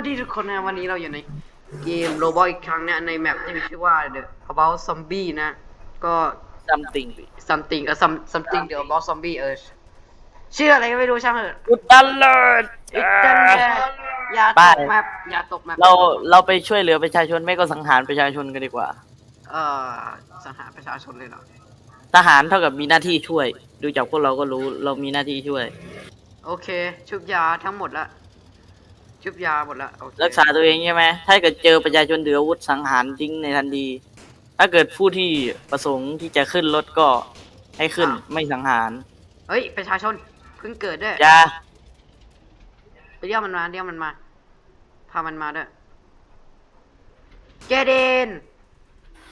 วัสดีทุกคนนะวันนี้เราอยู่ในเกมโรบอทอีกครั้งเนี่ยในแมปที่มีชื่อว่า The About Zombie นะ ก็ something something เออ some something The About Zombie เออชื่ออะไรก็ไม่รู้ช่างเถอะกูตันเลิศอิตันแย่อย่าตไปกแมปอย่าตกแมปเราเราไปช่วยเหลือประชาชนไม่ก็สังหารประชาชนกันดีกว่า เอ่อสังหารประชาชนเลยเหรอทหารเท่ากับมีหน้าที่ช่วย ดูจากพวกเราก็รู้เรามีหน้าที่ช่วย โอเค ชุบยาทั้งหมดละ ชุบยาหมดละโอเครักษาตัวเองใช่ไหมถ้าเกิดเจอประชาชนถืออาวุธสังหารทิ้งในทันที ถ้าเกิดผู้ที่ประสงค์ที่จะขึ้นรถก็ให้ขึ้นไม่สังหารเฮ้ยประชาชนเพิ่งเกิดด้วยอย่าไปเรียกมันมาเรียกมันมาพามันมาด้วยเกเดน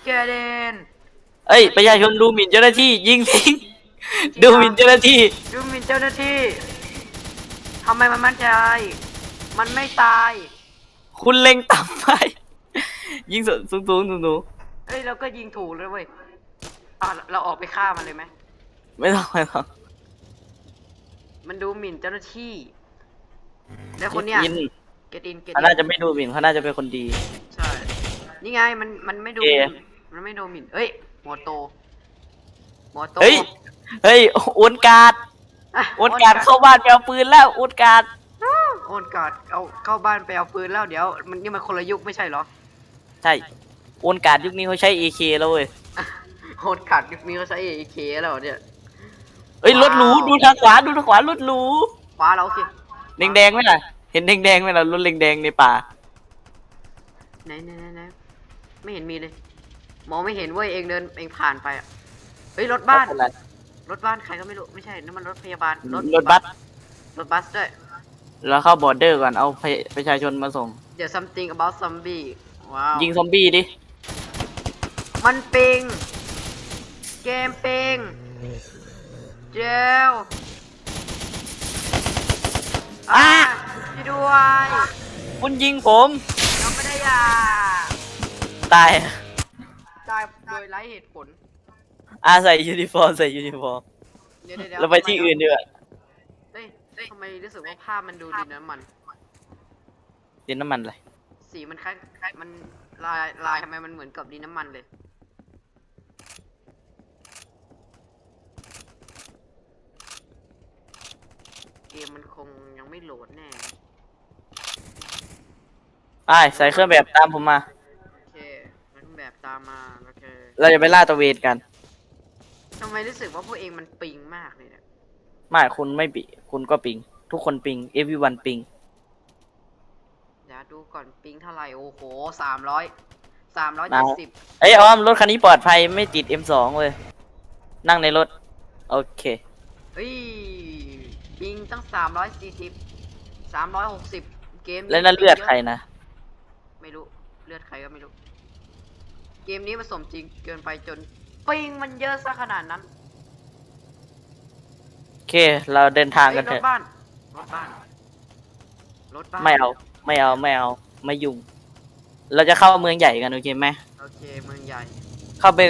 เกเดนเอ้ยประชาชนดูหมิ่นเจ้าหน้าที่ยิงทิ้งดูหมิ่นเจ้าหน้าที่ดูหมินเจ้าหน้าที่ทำไมมันมั่นใจ มันไม่ตาย คุณเล็งต่ำไป ยิงสูงสูงสูงสูงสูงเอ้ยเราก็ยิงถูกเลยเว้ยอะเราออกไปฆ่ามันเลยไหม ไม่ต้องไม่ต้องมันดูหมิ่นเจ้าหน้าที่ แล้วคนเนี้ยยินเกดิน เกเขาดิน่าน จะไม่ดูหมิ่นเขาน่าจะเป็นคนดี ใช่ นี่ไงมันมันไม่ดูเอหมิ่นมันไม่ดูหมิ่นเอ้ยหัวโตหัวโตเฮ้ย เฮ้ยโอนการ์ดะโอนการ์ดเข้าบ้านไปเอาปืนแล้วโอนการ์ด โอนการ์ดเอาเข้าบ้านไปเอาปืนแล้วเดี๋ยว มันนี่มันคนละยุคไม่ใช่เหรอใช่โอนการ์ดยุคนี้เขาใช้ AK แล้วเว้ยโอนการ์ดยุคนี้เขาใช้เอเคแล้วเหรอเนี่ย เอ้ยรถหรูดูทางขวาดูทางขวารถหรูคว้าเราสิแดงแดงๆไหมล่ะเห็นแดงแดงๆไหมล่ะรถแดงแดงๆในป่าไหนไหนไหนไหนไม่เห็นมีเลย มองไม่เห็นเว้ยเองเดินเองผ่านไปอะเฮ้ยรถบ้านอะไรรถบ้านใครก็ไม่รู้ไม่ใช่นั่นมันรถพยาบาลรถบัสรถบัสด้วย แล้วเข้าบอร์เดอร์ก่อนเอาประชาชนมาส่ง เดี๋ยว something about zombie ว้าว ยิงซอมบี้ดิมันปิง เกมปิง เจลอะช่วยด้วยคุณยิงผมเราไม่ได้ยาตายตายโดยไร้เหตุผล อาใส่ยูนิฟอร์มใส่ยูนิฟอร์มเดี๋ยวเดี๋ยวดี๋ยวเราไปที่อื่นดีกว่า เฮ้ยเฮ้ยทำไมรู้สึกว่าภาพมันดูดีนะมัน ดินน้ำมันเลยสีมันคล้ายคล้ายมันลายลายทำไมมันเหมือนกับดินน้ำมันเลย เกมมันคงยังไม่โหลดแน่ ไอ้ใส่เครื่องแบบตามผมมา โอเค มันแบบตามมา โอเคเราจะไปล่าตระเวนกันทำไมรู้สึกว่าพวกเองมันปิงมากเลยเนี่ย ไม่คุณไม่ปิคุณก็ปิง ทุกคนปิง everyone ปิง เดี๋ยวดูก่อนปิงเท่าไหร่ โอ้โหสามร้อยสามร้อยเจ็ดสิบเอ้ยออมรถคันนี้ปลอดภัยไม่ติด M2 เว้ยนั่งในรถ โอเคเฮ้ยปิงตั้งสามร้อยสี่สิบสามร้อยหกสิบเกมแล้วนั่นเลือดใครนะ ไม่รู้เลือดใครก็ไม่รู้ เกมนี้ผสมจริงเกินไปจนปิงมันเยอะซะขนาดนั้นโอ เค เราเดินทางเฮ้กัยนรเถถอะ บ้านรถบ้านรถบ้านไม่เอา ไม่เอา ไม่เอา ไม่ยุ่ง เราจะเข้าเมืองใหญ่กันโอเคไหม โอเคเมืองใหญ่เข้าไป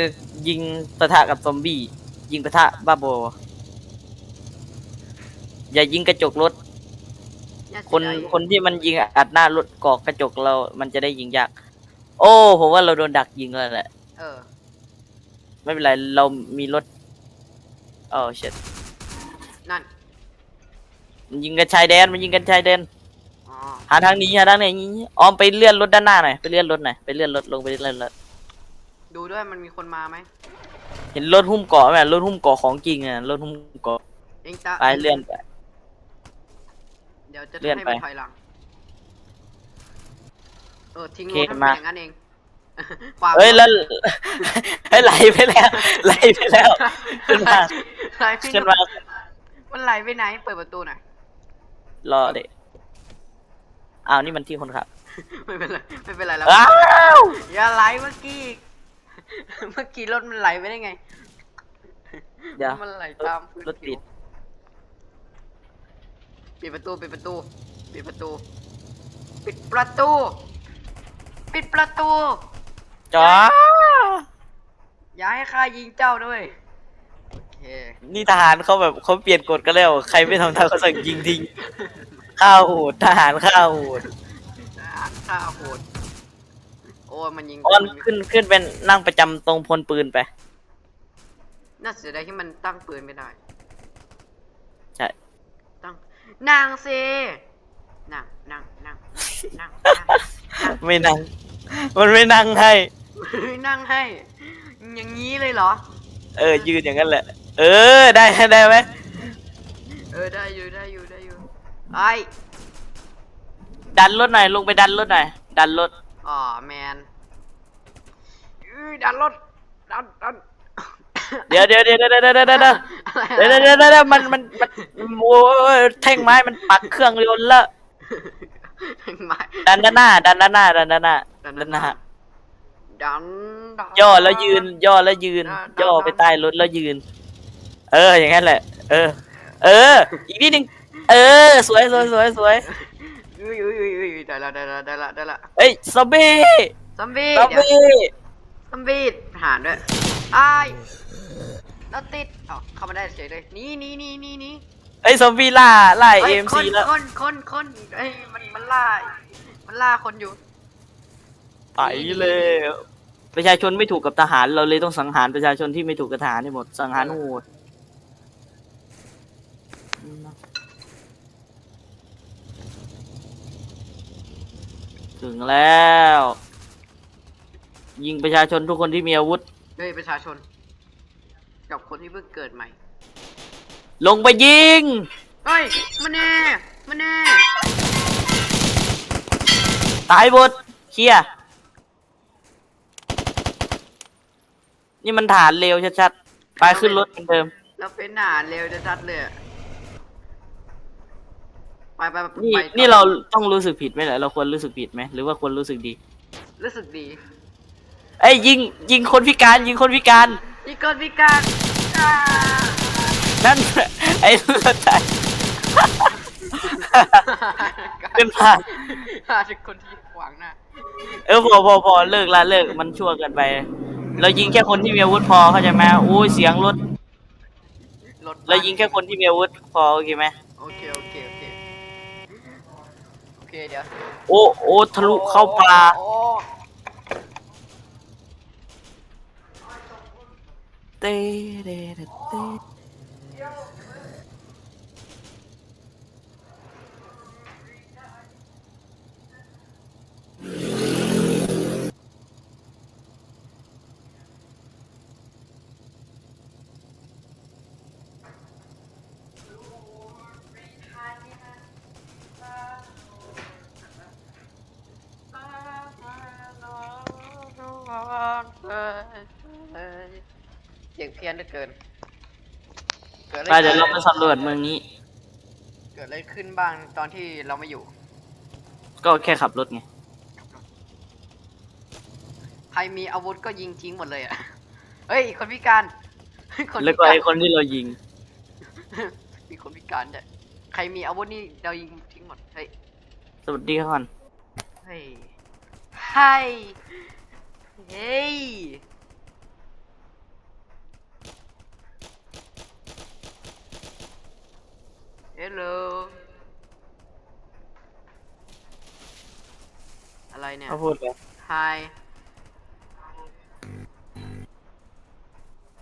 ยิงปะทะกับซอมบี้ ยิงปะทะบ้าบอ อย่ายิงกระจกรถน่าคนเสียดายคนที่มันยิงอัดหน้ารถกอกกระจกเรา มันจะได้ยิงยาก โอ้ผมว่าเราโดนดักยิงแล้วแหละ เออไม่เป็นไร เรามีรถโอ้เช็ด นั่น มันยิงกันชายแดน มันยิงกันชายแดน อ๋อ หาทางหนี้หาทางไหนนี้ออมไปเลื่อนรถด้านหน้าหน่อย ไปเลื่อนรถหน่อย ไปเลื่อนรถลงไปเลื่อนรถ ดูด้วยมันมีคนมาไหมเห็นรถหุ้มเกาะไหมรถหุ้มเกาะของจริงอะ รถหุ้มเกาะ เองจะไปเลื่อนไป เดี๋ยวจะเลื่อนให้ไปมันถอยหลัง เออทิ้งโอรเคถให้มันมา เป็นอย่างนั้นเองความเฮ้ยแล้วเฮ้ยไหลไปแล้ว ไหลไปแล้ว ขึ้นมา ไหลไปขึ้นมา มันไหลไปไหน เปิดประตูหน่อย รอเด็กอ้าวนี่มันที่คนขับ ไม่เป็นไรไม่เป็นไรแล้ว อ้าว อย่าไหลเมื่อกี้ เมื่อกี้รถมันไหลไปได้ไงเดี๋ยวมันไหลตามพื้นรถติดผิวปิดประตูปิดประตูปิดประตู ปิดประตู ปิดประตู จ้าอย่าให้ข้ายิงเจ้าด้วยโอเค นี่ทหารเขาแบบเขาเปลี่ยนกฎกันแล้ว ใครไม่ทำตามเขาสั่งยิงทิ้งข้าวโหดทหารข้าวโหดทหฆ่าโหดโอ้ยมันยิงออนขึ้นขึ้นเป็นนั่งประจำตรงพลปืนไป น่าเสียดายที่มันตั้งปืนไม่ได้ ใช่ ตั้ง นางเซนั่งนั่งนั่งนั่งนั่งไม่นั่ง มันไม่นั่งให้นั่งให้ อย่างนี้เลยเหรอ เออ ยืนอย่างนั้นแหละ เออได้ได้ไหมเออได้อยู่ได้อยู่ได้อยู่ไอ้ดันรถหน่อยลงไปดันรถหน่อยดันรถอ๋อแมนอื้อดันรถดันดันเดี๋ยวเดี๋ยวเดี๋ยวเดี๋ยวเดี๋ยวเดี๋ยวเดี๋ยวเดี๋ยวอะไรเดี๋ยวเดี๋ยวเดี๋ยวมันมันมันโอ้ยแท่งไม้มันปักเครื่องยนต์แล้วไม่ดันด้านหน้า ดันด้านหน้าดันด้านหน้าดันด้านหน้าดันดันย่อแล้วยืน ย่อแล้วยืน ย่อไปใต้รถแล้วยืน เออ อย่างนั้นแหละ เออ เออ อีกนิดนึง เออ สวยสวยสวยสวยอุ้ยอุ้ยอุ้ยอุ้ยได้ละได้ละได้ละได้ละเอ้ยซอมบี้ซอมบี้ซอมเดี๋ยวบี้ซอมบี้หารด้วยไอ้ายแล้วติดเอ้าเข้ามาได้เฉยเลยหนี่นี่นี่นี่นี่เอ้ยซอมบี้ล่าล่าเอ็มซีแล้วคนคนคนเอ้ยมันมันล่า มันล่าคนอยู่ ไปเลย ประชาชนไม่ถูกกับทหารเราเลยต้องสังหารประชาชนที่ไม่ถูกกับทหารให้หมด สังหารโหด ถึงแล้ว ยิงประชาชนทุกคนที่มีอาวุธเฮ้ยประชาชน กับคนที่เพิ่งเกิดใหม่ ลงไปยิง เฮ้ยมาแน่มาแน่ตายหมดเคลียร์นี่มันฐานเร็วชัดๆไปขึ้นรถเหมือนเดิมเราเป็นหนาเร็วจะชัดเลยอะ ไปไปไปนี่ไปต่อนี่เราต้องรู้สึกผิดไหมเหรอเราควรรู้สึกผิดไหมหรือว่าควรรู้สึกดี รู้สึกดีเอ้ยยิงยิงคนพิการยิงคนพิการอีกคนพิการอ่านั่น ไอ้เลือดใจเป็นผ่านอาเป็นคนที่ขวางหน้าเออพอพอพอเลิกละเลิกมันชั่วเกินไป เรายิงแค่คนที่มีอาวุธพอเข้าใจไหมโอ้ยเสียงรถรถเรายิงแค่คนที่มีอาวุธพอโอเคไหมโอเคโอเคโอ เคโอเคเดี๋ยวโอ้โอ้ทะลุเข้าป่าโอ้เต้เต้เต้เต้ เสียงเพี้ยนเหลือเกินเกิดอะ ไรไปเดี๋ยวเราไปสำรวจเมืองนี้ เกิดอะไรขึ้นบ้างตอนที่เราไม่อยู่ ก็แค่ขับรถไง ใครมีอาวุธก็ยิงทิ้งหมดเลยอะ เฮ้ยคนพิการคนแล้วพิก็การไอ้คนที่เรายิง มีคนพิการด้วยใครมีอาวุธนี่เรายิงทิ้งหมด เฮ้ย สวัสดีครับก่อนเฮ้ย เฮ้ย เฮ้ย เฮลโลอะไรเนี่ยเขาพูดเลย Hi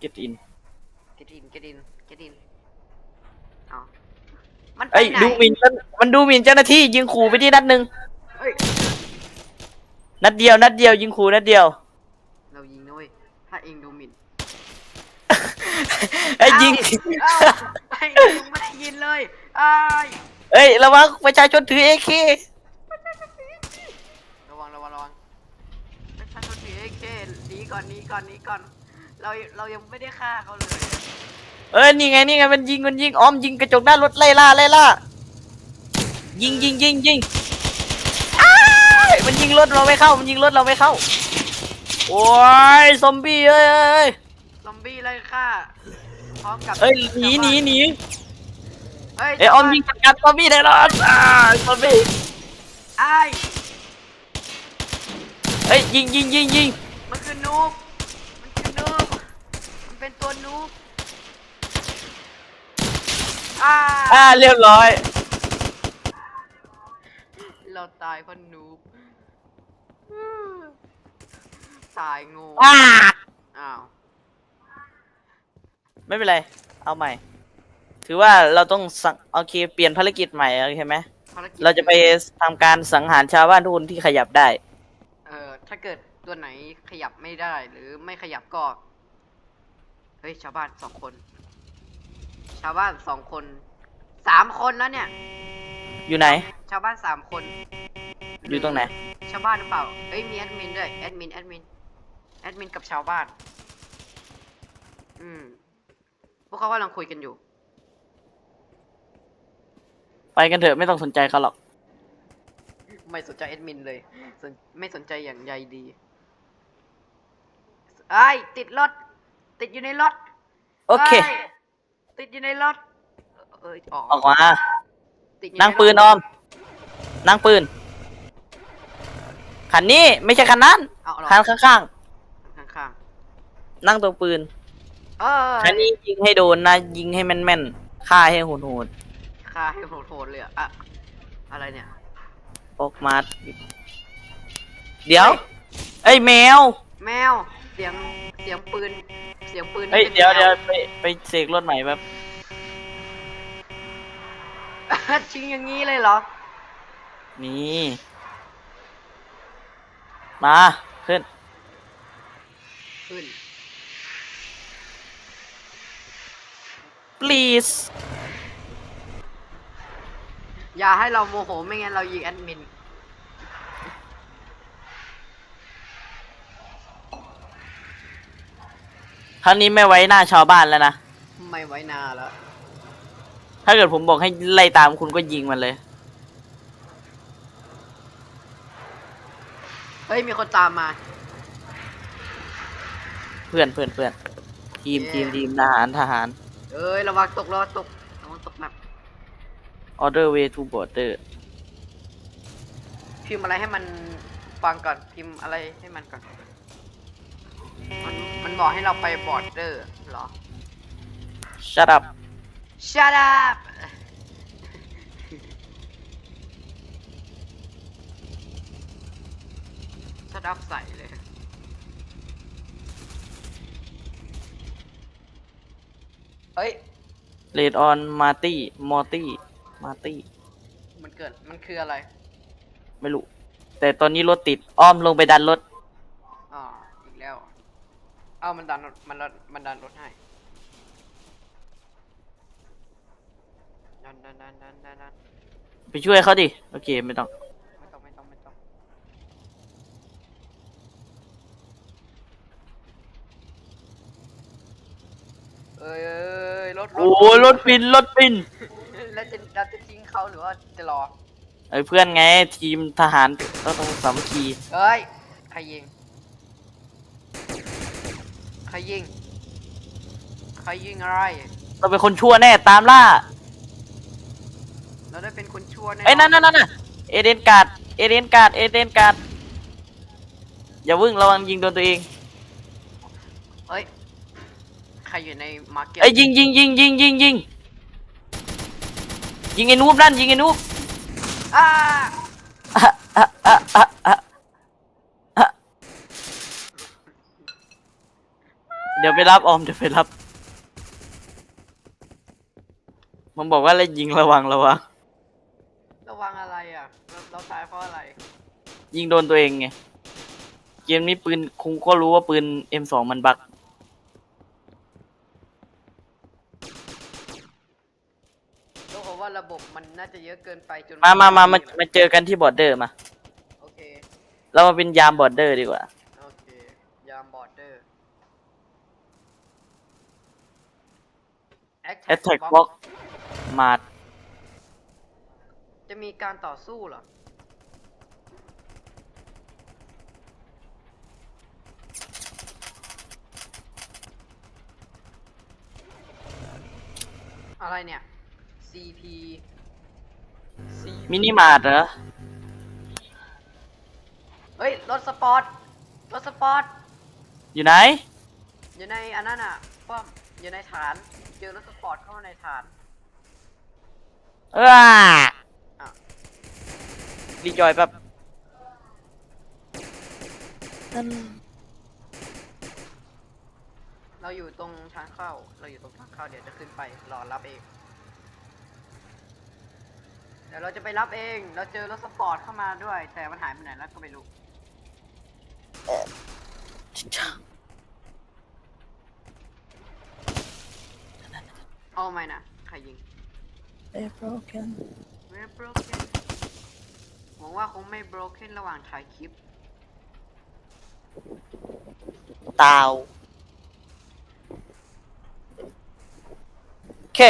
get in get in get in get in เอามันไปเอ้ยไหนดูหมิ่นมันมันดูหมิ่นเจ้าหน้าที่ยิงขู่ไปที่นัดหนึ่งเอ้ยนัดเดียวนัดเดียวยิงขู่นัดเดียวเรายิงนะเว้ยถ้าเองดูหมิ่นไอ้ยยิง เอ้าไอ้เองไม่ได้ยินเลย ไอ้ายเอ้ยระวังประชาชนถือเอเคระวังระวังระวังประชาชนถือเอเคหนีก่อนหนีก่อนหนีก่อน เราเรายังไม่ได้ฆ่าเขาเลยเอ้ยนี่ไงนี่ไงมันยิงมันยิงอ้อมยิงกระจกหน้ารถไล่ล่าไล่ล่ายิงยิงยิงยิงอ้ายมันยิงรถเราไม่เข้า มันยิงรถเราไม่เข้า โอ้ยซอมบี้เอ้ยเอ้ยเอ้ยซอมบี้ไล่ฆ่าพร้อมกับเอ้ยหนีหนีหนี เฮ้ยเอ้ยอ้อมยิงจัดการซอมบี้แน่นอนอ่าซอมบี้ไอ้ายเอ้ยยิงยิงยิงยิงมันคือนูบมันคือนูบมันเป็นตัวนูบอ่าอ่าเรียบร้อย เราตายเพราะนูบตายงูอ้าอ้าว ไม่เป็นไร เอาใหม่ ถือว่าเราต้องสังโอเคเปลี่ยนภารกิจใหม่โอเคไหมภารกิจเราจะไปทำการสังหารชาวบ้านทุกคนที่ขยับได้ เออถ้าเกิดตัวไหนขยับไม่ได้ หรือไม่ขยับก็ เฮ้ย ชาวบ้านสองคน ชาวบ้านสองคน สามคนแล้วเนี่ย อยู่ไหน ชาวบ้านสามคน อยู่ตรงไหน ชาวบ้านหรือเปล่า เอ้ย มีแอดมินด้วย แอดมิน แอดมิน แอดมินกับชาวบ้าน อืม พวกเขากำลังคุยกันอยู่ ไปกันเถอะไม่ต้องสนใจเขาหรอก ไม่สนใจแอดมินเลยสนไม่สนใจอย่างใยดีไอ้ยติดรถติดอยู่ในรถโอเค อ้ยติดอยู่ในรถเอ้ยออกออกมาติดอยู่นั่งใรถปืนออม นั่งปืน คันนี้ไม่ใช่คันนั้น เอาเหรอคันข้างข้างๆ นั่งตัวปืน ๆเออคันนี้ยิงให้โดนนะ ยิงให้แม่นๆ ฆ่าให้โหด ฆ่าให้โหดๆเลยอะอะอะไรเนี่ยๆออกมา เดี๋ยว เอ้ยแมว แมว เสียง เสียงปืน เสียงปืนเฮ้ยป็นเดี๋ยวแมเดี๋ยวไปไปเสกรถใหม่แบบจริงอย่างนี้เลยเหรอ นี่มาขึ้น ขึ้น please อย่าให้เราโมโหไม่งั้นเรายิงแอดมิน ครั้งนี้ไม่ไว้หน้าชาวบ้านแล้วนะ ไม่ไว้นาแล้ว ถ้าเกิดผมบอกให้ไล่ตามคุณก็ยิงมันเลย เฮ้ย มีคนตามมา เพื่อนเพื่อนเพื่อนทีมเย้ทีมทีมทหารทหาร เอ้ย ระวังตกระวังตกระวังตกแบบ order way to border พิมพ์อะไรให้มันฟังก่อนพิมพ์อะไรให้มันก่อน มันมันบอกให้เราไปบอร์ดเดอร์เหรอ shut up Shut up ชัดอัพใส่เลยเฮ้ย lead on marty morty marty มันเกิดมันคืออะไรไม่รู้ แต่ตอนนี้รถติดอ้อมลงไปดันรถ อ่าอีกแล้วเอามันดันรถมันดันมันดันรถให้ดันดันดันดันดันดันไปช่วยเขาดิ โอเค ไม่ต้อง ไม่ต้องไม่ต้องไม่ต้องเอ้ยเอ้ยรถโอ้ยรถปิน รถปิน แล้วจะเราจะทิ้งเขาหรือว่าจะรอ ไอ้เพื่อนไงทีมทหารก็ต้องสามัคคีเฮ้ย ใครยิง ใครยิง ใครยิงอะไร เราเป็นคนชั่วแน่ตามล่าเราได้เป็นคนชั่วแน่ไอ้ยนั่นนั่นนั่นน่ะเอเดนการ์ดเอเดนการ์ดเอเดนการ์ดอย่าวิ่งระวังยิงโดนตัวเองเฮ้ย ใครอยู่ในมาร์เก็ตไอ้ยยิงยิงยิงยิงยิงยิง ยิงไอ้นูบนั่นยิงไอ้นูบอ่าอะอะอะอะอะอะเดี๋ยวไปรับออมเดี๋ยวไปรับ มันบอกว่าอะไรยิงระวังระวังระวังอะไรอะ เราเราตายเพราะอะไร ยิงโดนตัวเองไง เกมนี้ปืนคงก็รู้ว่าปืน M2 มันบัก รู้ผมว่าระบบมั นน่าจะเยอะเกินไปจนมามามามามาเจอกันที่บอร์เดอร์มา โอเค เรามาเป็นยามบอร์เดอร์ดีกว่า โอเค ยามบอร์เดอร์ Attack Box มาจะมีการต่อสู้เหรอ อะไรเนี่ย CP C มินิมาร์ทเหรอ เฮ้ย รถสปอร์ต รถสปอร์ต อยู่ไหน อยู่ในอันนั้นอะป้อมอยู่ในฐาน เจอรถสปอร์ตเข้ามาในฐาน เอออะ รีจอยแป๊บเราอยู่ตรงทางเข้า เราอยู่ตรงทางเข้าเดี๋ยวจะขึ้นไปรอรับเองเดี๋ยวเราจะไปรับเอง เราเจอรถสปอร์ตเข้ามาด้วย แต่มันหายไปไหนแล้วก็ไม่รู้ เอาไม่นะ ใครยิง They're broken We're broken หวังว่าคงไม่ broken ระหว่างถ่ายคลิป ตาวโอเค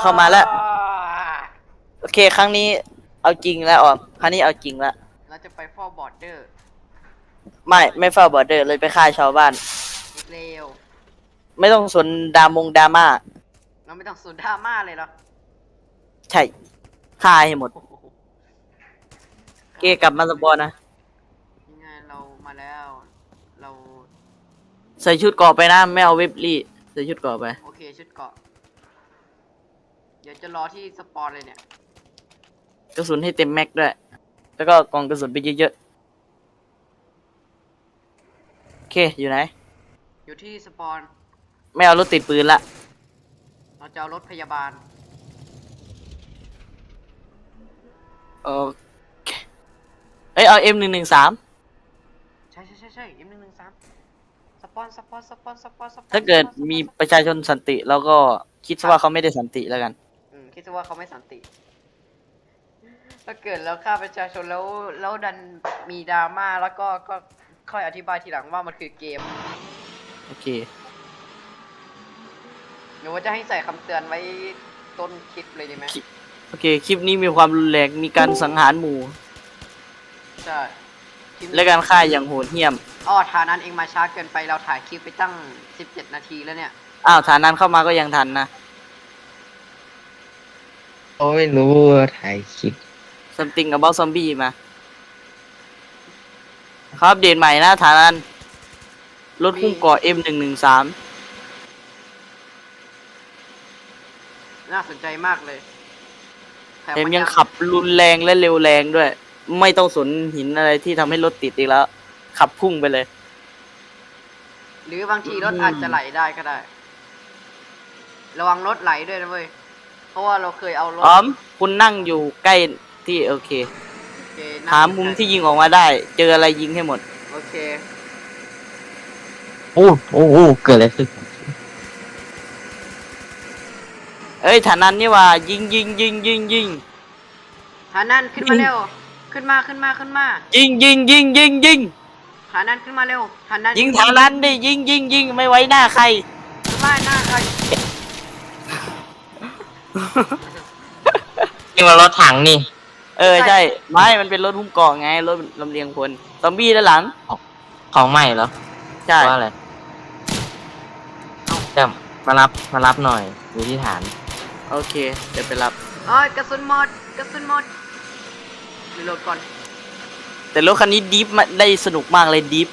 เข้ามาแล้ว โอเค ครั้งนี้เอาจริงแล้วออมครั้งนี้เอาจริงแล้ว เราจะไปเฝ้าบอร์เดอร์ไม่ไม่เฝ้าบอร์เดอร์เลยไปฆ่าชาวบ้าน อีกเร็วไม่ต้องสนดามงดราม่าเราไม่ต้องสูดดราม่าเลยเหรอใช่ฆ่าให้หมด โอ้โหเกกลับมาสปอนนะยังไงเรามาแล้ว เราใส่ชุดเกราะไปนะ ไม่เอาเว็บลี่ใส่ชุดเกราะไป โอเคชุดเกาะเดี๋ยว จะรอที่สปอนเลยเนี่ย กระสุนให้เต็มแม็กด้วย แล้วก็กล่องกระสุนไปเยอะๆโอเคอยู่ไหน อยู่ที่สปอนไม่เอารถติดปืนละ เราจะเอารถพยาบาลโอเคเอ้ยเอา M หนึ่งหนึ่งสามใช่ใช่ใช่ใช่ M หนึ่งหนึ่งสามสปอนสปอนสปอนสปอนสปอนถ้าเกิดมีประชาชนสันติ แล้วก็คิดซะว่าเขาไม่ได้สันติแล้วกันอืม คิดซะว่าเขาไม่สันติ ถ้าเกิดแล้วฆ่าประชาชนแล้วแล้วดันมีดราม่าแล้วก็ก็ค่อยอธิบายทีหลังว่ามันคือเกม โอเค หรือว่าจะให้ใส่คำเตือนไว้ต้นคลิปเลยดีไหมคลิปโอเค คลิปนี้มีความรุนแรงมีการสังหารหมู่ ใช่คลิปนี้และการฆ่าอย่างโหดเหี้ยม อ้อฐานนั้นเองมาช้าเกินไปเราถ่ายคลิปไปตั้ง 17 นาทีแล้วเนี่ย อ้าวฐานนั้นเข้ามาก็ยังทันนะ เขาไม่รู้ว่าถ่ายคลิป something about zombie มา ครับเดตใหม่นะฐานนั้นรถพุ่งเกาะ M หนึ่งหนึ่งสามน่าสนใจมากเลยแถมยังขับรุนแรงและเร็วแรงด้วย ไม่ต้องสนหินอะไรที่ทำให้รถติดอีกแล้ว ขับพุ่งไปเลย หรือบางทีรถอาจจะไหลได้ก็ได้ ระวังรถไหลด้วยนะเว้ย เพราะว่าเราเคยเอารถอ๋อม คุณนั่งอยู่ใกล้ที่โอเค โอเคนั่งหามุมที่ยิงออกมาได้ เจออะไรยิงให้หมด โอเค โอ้โอ้โอ้เกิดอะไรขึ้นเอ้ยฐานนั้นนี่ว่า ยิงยิงยิงยิงยิงหานั่นขึ้นมาเร็ว ขึ้นมาขึ้นมาขึ้นมา ยิงยิงยิงยิงยิงหานั่นขึ้นมาเร็วหานั่นยิงฐานนั้นดิยิงยิงยิงไม่ไว้หน้าใคร ขึ้นมาหน้าใคร นี่มันรถถังนี่ เออใช่ ไม่มันเป็นรถหุ้มเกาะไง รถลำเลียงพลซอมบี้ด้านหลัง ของใหม่เหรอใช่ว่าอะไรจะมารับมารับหน่อยอยู่ที่ฐาน โอเคเดี๋ยวไปรับ เอ้ยกระสุนหมดกระสุนหมดรีโหลดก่อน แต่รถคันนี้ดิฟมาได้สนุกมากเลยดิฟ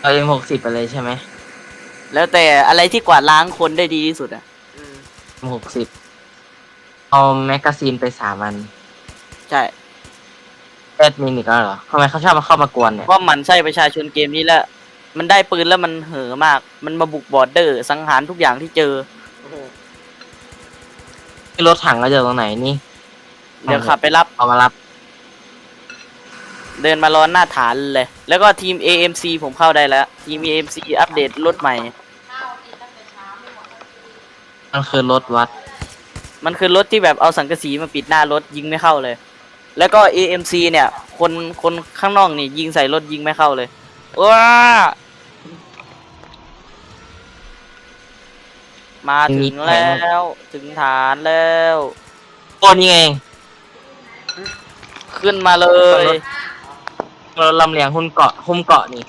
เอาเอ็มหกสิบไปเลยใช่ไหม แล้วแต่อะไรที่กวาดล้างคนได้ดีที่สุดอะ อืมเอ็มหกสิบเอาแมกกาซีนไปสามอันใช่ แอดมินอีกแล้วเหรอทำไมเขาชอบมาเข้ามากวนเนี่ยเพราะมันใช่ประชาชนเกมนี้แล้วมันได้ปืนแล้วมันเห่อะมาก มันมาบุกบอร์เดอร์ สังหารทุกอย่างที่เจอ โอ้โหรถถังเราจะตรงไหนนี่เดี๋ยวขับไปรับ เอามารับ เดินมารอหน้าฐานเลย แล้วก็ทีม AMC ผมเข้าได้แล้ว ทีม AMC อัปเดตรถใหม่ มันคือรถวัด มันคือรถที่แบบเอาสังกะสีมาปิดหน้ารถยิงไม่เข้าเลย แล้วก็ AMC เนี่ย คนคนข้างนอกนี่ยิงใส่รถยิงไม่เข้าเลยว้ามาถึงแล้วถึงฐานแล้วโอ้นี่ไง ขึ้นมาเลยรถลำเลียงหุ้นเกาะหุ้มเกาะนี่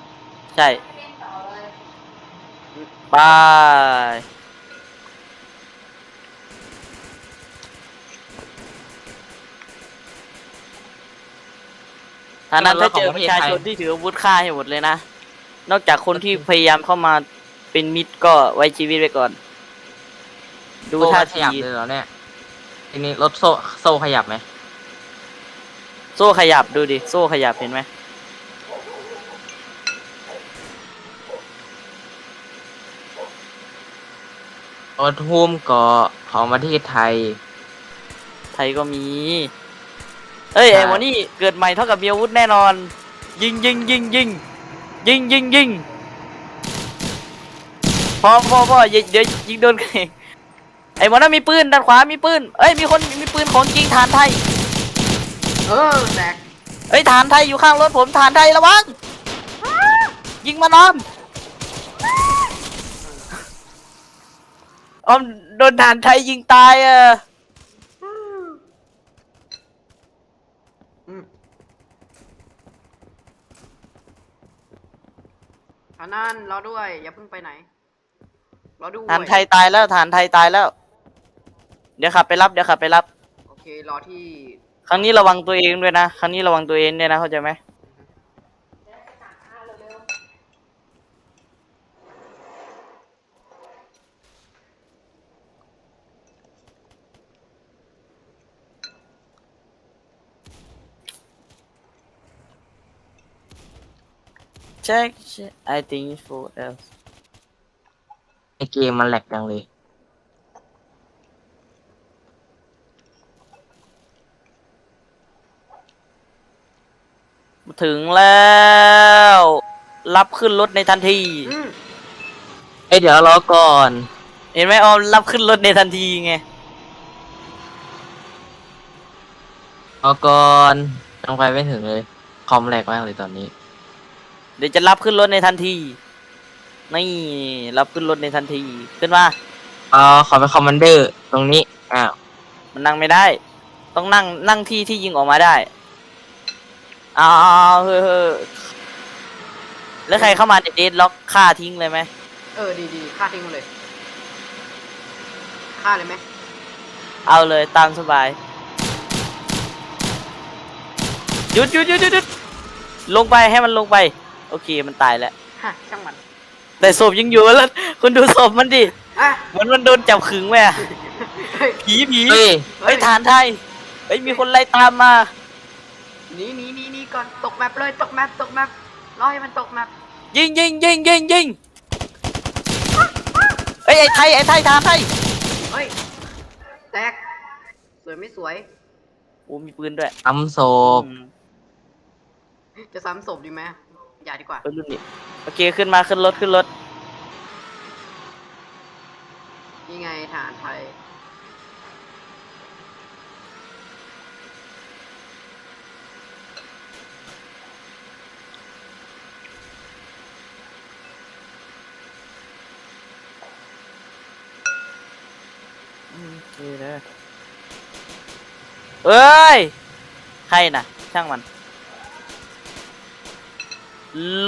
ใช่บาย ฐานั้นถ้าเจอประชาชนที่ถืออาวุธฆ่าให้หมดเลยนะ นอกจากคนที่พยายามเข้ามาเป็นมิตรก็ไว้ชีวิตไว้ก่อน ดูโซ่ท่าขทียับเลยเหรอเนี่ยทีนี้รถโซ่โซ่ขยับไหมโซ่ขยับดูดิ โซ่ขยับเห็นไหมรถหุ้มเกาะของประเทศไทย ไทยก็มี เอ้ยใช่ไอ้หมอนี่เกิดใหม่เท่ากับมีอาวุธแน่นอน ยิงยิงยิงยิงยิงยิงยิงพอพอพออย่าเดี๋ยวยิงโดนใครไอ้หมอนั่นมีปืนด้านขวามีปืนเอ้ยมีคนมีปืนของจริงฐานไทยเออแตกเอ้ยฐานไทยอยู่ข้างรถผมฐานไทยระวังยิงมาน้อมออมโดนฐานไทยยิงตายเออ อันนั้นรอด้วย อย่าเพิ่งไปไหนรอด้วยฐานไทยตายแล้วฐานไทยตายแล้ว เดี๋ยวขับไปรับเดี๋ยวขับไปรับ โอเครอที่ ครั้งนี้ระวังตัวเองด้วยนะ ครั้งนี้ระวังตัวเองด้วยนะเข้าใจไหม check check I think for else ในเกมมันแหลกจังเลย ถึงแล้ว รับขึ้นรถในทันทีอืมเอ้ยเดี๋ยวรอก่อน เห็นไหมออมรับขึ้นรถในทันทีไง รอก่อนยังไปไม่ถึงเลย คอมแหลกมากเลยตอนนี้ เดี๋ยวจะรับขึ้นรถในทันที นี่รับขึ้นรถในทันที ขึ้นมาอ๋อขอเป็นคอมมานเดอร์ตรงนี้ อ้าว มันนั่งไม่ได้ ต้องนั่งนั่งที่ที่ยิงออกมาได้เอาเอาเอาเฮ้ยเฮ้ยแล้วใครเข้ามาในเดดล็อกฆ่าทิ้งเลยไหม เออดีดีฆ่าทิ้งมันเลยฆ่าเลยไหมเอาเลยตามสบาย หยุดหยุดหยุดหยุดหยุดลงไปให้มันลงไป โอเคมันตายแล้ว ฮะช่างมันแต่ศพยังอยู่แล้ว คุณดูศพมันดิอะเหมือนมันโดนจับขึงไว้อะเฮ้ยผีผีเฮ้ยเฮ้ยฐานไทยเฮ้ยมีคนไล่ตามมา หนีหนีหนีหนีก่อนตกแมปเลยตกแมปตกแมปรอให้มันตกแมปยิงยิงยิงยิงยิงเฮ้ยไอ้ไทยไอ้ไทยฐานไทยเฮ้ยแตกสวยไม่สวย โอ้มีปืนด้วยทำศพอืมจะซ้ำศพดีไหม อย่าดีกว่า เออรุ่นนี้โอเคขึ้นมาขึ้นรถขึ้นรถนี่ไงฐานไทย อืมโอเคเลยเอ้ย ใครน่ะ ช่างมัน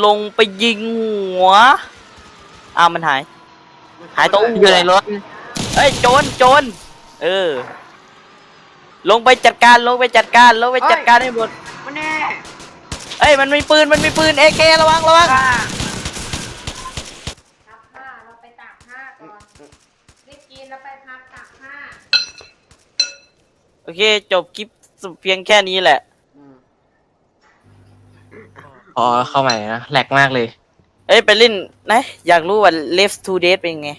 ลงไปยิงหัวอ้าวมันหาย หายตัวอยู่ในรถเฮ้ยโจรโจรเออ ลงไปจัดการลงไปจัดการลงไปจัดการให้หมดมันแน่เอ้ยมันมีปืนมันมีปืนเอเคระวังระวังอ่าพับผ้าเราไปตากผ้าก่อนรีบกินแล้วไปพับตากผ้า โอเค จบคลิปเพียงแค่นี้แหละอืม พอเข้าใหม่นะแหลกมากเลย เอ้ยไปเล่นนะ อยากรู้ว่า Left to Dead เป็นไง